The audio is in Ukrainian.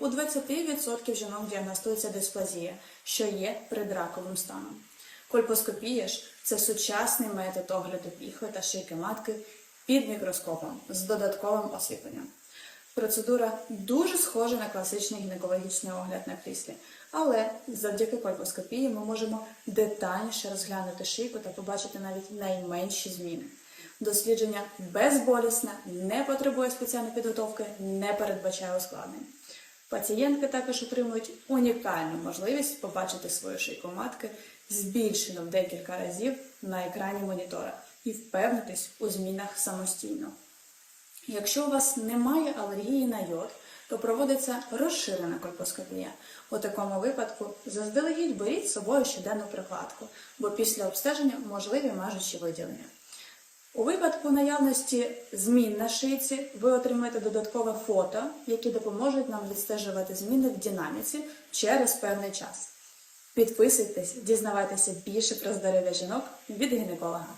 у 20% жінок діагностується дисплазія, що є предраковим станом. Кольпоскопія ж це сучасний метод огляду піхви та шийки матки під мікроскопом з додатковим освітленням. Процедура дуже схожа на класичний гінекологічний огляд на кріслі, але завдяки кольпоскопії ми можемо детальніше розглянути шийку та побачити навіть найменші зміни. Дослідження безболісне, не потребує спеціальної підготовки, не передбачає ускладнень. Пацієнтки також отримують унікальну можливість побачити свою шийку матки збільшену в декілька разів на екрані монітора і впевнитись у змінах самостійно. Якщо у вас немає алергії на йод, то проводиться розширена кольпоскопія. У такому випадку заздалегідь беріть з собою щоденну прикладку, бо після обстеження можливі мажучі виділення. У випадку наявності змін на шийці ви отримаєте додаткове фото, які допоможуть нам відстежувати зміни в динаміці через певний час. Підписуйтесь, дізнавайтеся більше про здоров'я жінок від гінеколога.